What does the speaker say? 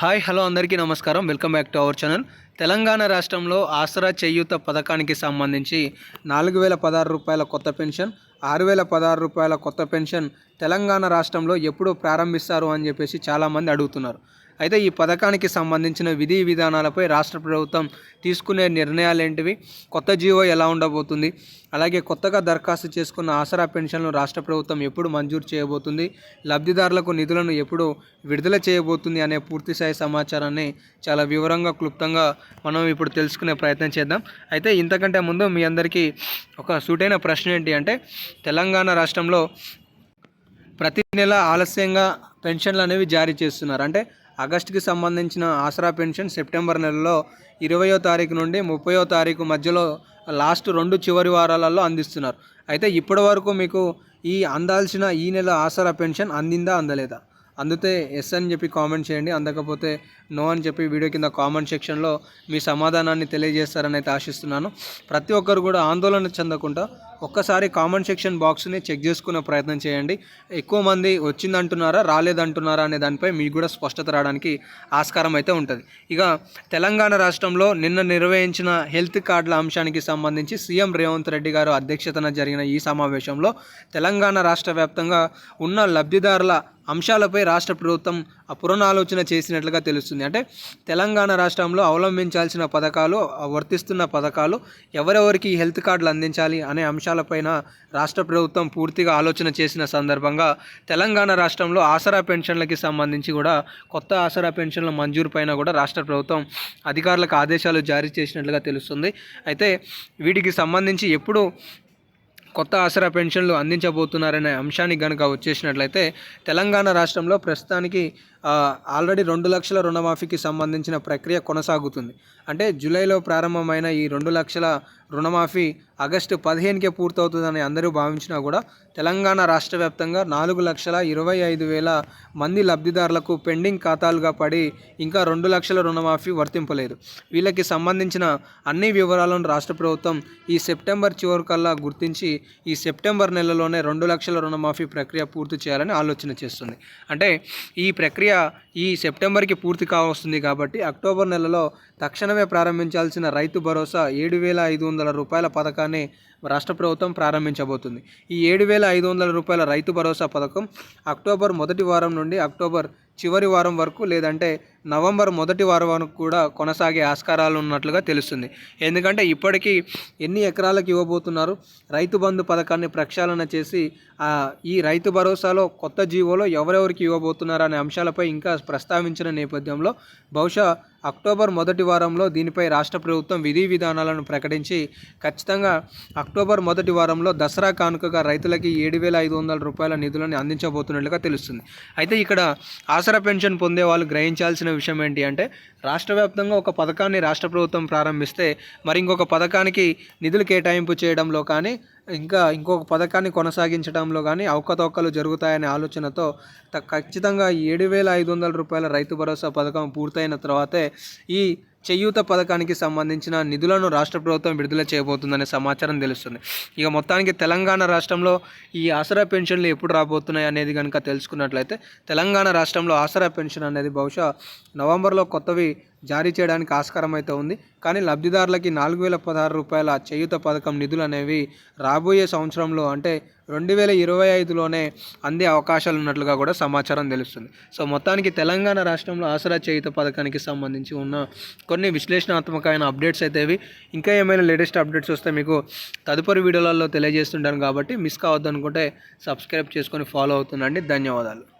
Hi hello అందరికీ నమస్కారం. Welcome back to our channel. Telangana రాష్ట్రంలో ఆసరా చేయూత పథకానికి సంబంధించి నాలుగు వేల పదహారు రూపాయల కొత్త పెన్షన్ ఆరు వేల పదహారు రూపాయల కొత్త పెన్షన్ తెలంగాణ రాష్ట్రంలో ఎప్పుడు ప్రారంభిస్తారు అని చెప్పేసి చాలామంది అడుగుతున్నారు. అయితే ఈ పథకానికి సంబంధించిన విధి విధానాలపై రాష్ట్ర ప్రభుత్వం తీసుకునే నిర్ణయాలు ఏంటివి కొత్త జీవో ఎలా ఉండబోతుంది? అలాగే కొత్తగా దరఖాస్తు చేసుకున్న ఆసరా పెన్షన్లు రాష్ట్ర ప్రభుత్వం ఎప్పుడు మంజూరు చేయబోతుంది? లబ్ధిదారులకు నిధులను ఎప్పుడు విడుదల చేయబోతుంది అనే పూర్తిస్థాయి సమాచారాన్ని చాలా వివరంగా క్లుప్తంగా మనం ఇప్పుడు తెలుసుకునే ప్రయత్నం చేద్దాం. అయితే ఇంతకంటే ముందు మీ అందరికీ ఒక సూటైన ప్రశ్న ఏంటి అంటే తెలంగాణ రాష్ట్రంలో ప్రతి నెల ఆలస్యంగా పెన్షన్లు అనేవి జారీ చేస్తున్నారు. అంటే ఆగస్టుకి సంబంధించిన ఆసరా పెన్షన్ సెప్టెంబర్ నెలలో ఇరవయో తారీఖు నుండి ముప్పయో తారీఖు మధ్యలో లాస్ట్ రెండు చివరి వారాలలో అందిస్తున్నారు. అయితే ఇప్పటి వరకు మీకు ఈ అందాల్సిన ఈ నెల ఆసరా పెన్షన్ అందిందా అందలేదా? అందితే ఎస్ అని చెప్పి కామెంట్ చేయండి. అందకపోతే నో అని చెప్పి వీడియో కింద కామెంట్ సెక్షన్లో మీ సమాధానాన్ని తెలియజేస్తారని అయితే ఆశిస్తున్నాను. ప్రతి ఒక్కరు కూడా ఆందోళన చెందకుండా ఒక్కసారి కామెంట్ సెక్షన్ బాక్స్ని చెక్ చేసుకునే ప్రయత్నం చేయండి. ఎక్కువ మంది వచ్చిందంటున్నారా రాలేదంటున్నారా అనే దానిపై మీకు కూడా స్పష్టత రావడానికి ఆస్కారం అయితే ఉంటుంది. ఇక తెలంగాణ రాష్ట్రంలో నిన్న నిర్వహించిన హెల్త్ కార్డుల అంశానికి సంబంధించి సీఎం రేవంత్ రెడ్డి గారు అధ్యక్షతన జరిగిన ఈ సమావేశంలో తెలంగాణ రాష్ట్ర వ్యాప్తంగా ఉన్న లబ్ధిదారుల అంశాలపై రాష్ట్ర ప్రభుత్వం పునరాలోచన చేసినట్లుగా తెలుస్తుంది. అంటే తెలంగాణ రాష్ట్రంలో అవలంబించాల్సిన పథకాలు వర్తిస్తున్న పథకాలు ఎవరెవరికి హెల్త్ కార్డులు అందించాలి అనే అంశాలపైన రాష్ట్ర ప్రభుత్వం పూర్తిగా ఆలోచన చేసిన సందర్భంగా తెలంగాణ రాష్ట్రంలో ఆసరా పెన్షన్లకి సంబంధించి కూడా కొత్త ఆసరా పెన్షన్ల మంజూరు పైన కూడా రాష్ట్ర ప్రభుత్వం అధికారులకు ఆదేశాలు జారీ చేసినట్లుగా తెలుస్తుంది. అయితే వీటికి సంబంధించి ఎప్పుడు కొత్త ఆసరా పెన్షన్లు అందించబోతున్నారనే అంశానికి గనుక వచ్చేసినట్లయితే తెలంగాణ రాష్ట్రంలో ప్రస్తుతానికి ఆల్రెడీ రెండు లక్షల రుణమాఫీకి సంబంధించిన ప్రక్రియ కొనసాగుతుంది. అంటే జూలైలో ప్రారంభమైన ఈ రెండు లక్షల రుణమాఫీ ఆగస్టు పదిహేనుకే పూర్తవుతుందని అందరూ భావించినా కూడా తెలంగాణ రాష్ట్ర వ్యాప్తంగా నాలుగు లక్షల ఇరవై ఐదు వేల మంది లబ్ధిదారులకు పెండింగ్ ఖాతాలుగా పడి ఇంకా రెండు లక్షల రుణమాఫీ వర్తింపలేదు. వీళ్ళకి సంబంధించిన అన్ని వివరాలను రాష్ట్ర ప్రభుత్వం ఈ సెప్టెంబర్ చివరి కల్లా గుర్తించి ఈ సెప్టెంబర్ నెలలోనే రెండు లక్షల రుణమాఫీ ప్రక్రియ పూర్తి చేయాలని ఆలోచన చేస్తుంది. అంటే ఈ ప్రక్రియ ఈ సెప్టెంబర్కి పూర్తి కావస్తుంది కాబట్టి అక్టోబర్ నెలలో తక్షణమే ప్రారంభించాల్సిన రైతు భరోసా ఏడు వేల ఐదు వందల రూపాయల పథకాన్ని రాష్ట్ర ప్రభుత్వం ప్రారంభించబోతుంది. ఈ ఏడు వేల ఐదు వందల రూపాయల రైతు భరోసా పథకం అక్టోబర్ మొదటి వారం నుండి అక్టోబర్ చివరి వారం వరకు లేదంటే నవంబర్ మొదటి వారం వరకు కూడా కొనసాగే ఆస్కారాలు ఉన్నట్లుగా తెలుస్తుంది. ఎందుకంటే ఇప్పటికీ ఎన్ని ఎకరాలకు ఇవ్వబోతున్నారు రైతు బంధు పథకాన్ని ప్రక్షాళన చేసి ఈ రైతు భరోసాలో కొత్త జీవోలో ఎవరెవరికి ఇవ్వబోతున్నారు అనే అంశాలపై ఇంకా ప్రస్తావించిన నేపథ్యంలో బహుశా అక్టోబర్ మొదటి వారంలో దీనిపై రాష్ట్ర ప్రభుత్వం విధి విధానాలను ప్రకటించి ఖచ్చితంగా అక్టోబర్ మొదటి వారంలో దసరా కానుకగా రైతులకి ఏడు వేల ఐదు వందల రూపాయల నిధులను అందించబోతున్నట్లుగా తెలుస్తుంది. అయితే ఇక్కడ ఆసరా పెన్షన్ పొందే వాళ్ళు గ్రహించాల్సిన విషయం ఏంటి అంటే రాష్ట్ర వ్యాప్తంగా ఒక పథకాన్ని రాష్ట్ర ప్రభుత్వం ప్రారంభిస్తే మరి ఇంకొక పథకానికి నిధులు కేటాయింపు చేయడంలో కానీ ఇంకా ఇంకొక పథకాన్ని కొనసాగించడంలో కానీ అవకతవకలు జరుగుతాయనే ఆలోచనతో ఖచ్చితంగా ఏడు వేల ఐదు వందల రూపాయల రైతు భరోసా పథకం పూర్తయిన తర్వాతే ఈ చేయూత పథకానికి సంబంధించిన నిధులను రాష్ట్ర ప్రభుత్వం విడుదల చేయబోతుందనే సమాచారం తెలుస్తుంది. ఇక మొత్తానికి తెలంగాణ రాష్ట్రంలో ఈ ఆసరా పెన్షన్లు ఎప్పుడు రాబోతున్నాయి అనేది కనుక తెలుసుకున్నట్లయితే తెలంగాణ రాష్ట్రంలో ఆసరా పెన్షన్ అనేది బహుశా నవంబర్లో కొత్తవి జారీ చేయడానికి ఆస్కారం అయితే ఉంది. కానీ లబ్ధిదారులకి నాలుగు వేల పదహారు రూపాయల చేయుత పథకం నిధులు అనేవి రాబోయే సంవత్సరంలో అంటే రెండు వేల ఇరవై ఐదులోనే అందే అవకాశాలు ఉన్నట్లుగా కూడా సమాచారం తెలుస్తుంది. సో మొత్తానికి తెలంగాణ రాష్ట్రంలో ఆసరా చేయుత పథకానికి సంబంధించి ఉన్న కొన్ని విశ్లేషణాత్మకమైన అప్డేట్స్ అయితే ఇంకా ఏమైనా లేటెస్ట్ అప్డేట్స్ వస్తే మీకు తదుపరి వీడియోలలో తెలియజేస్తుంటాను కాబట్టి మిస్ కావద్దనుకుంటే సబ్స్క్రైబ్ చేసుకొని ఫాలో అవుతుండండి. ధన్యవాదాలు.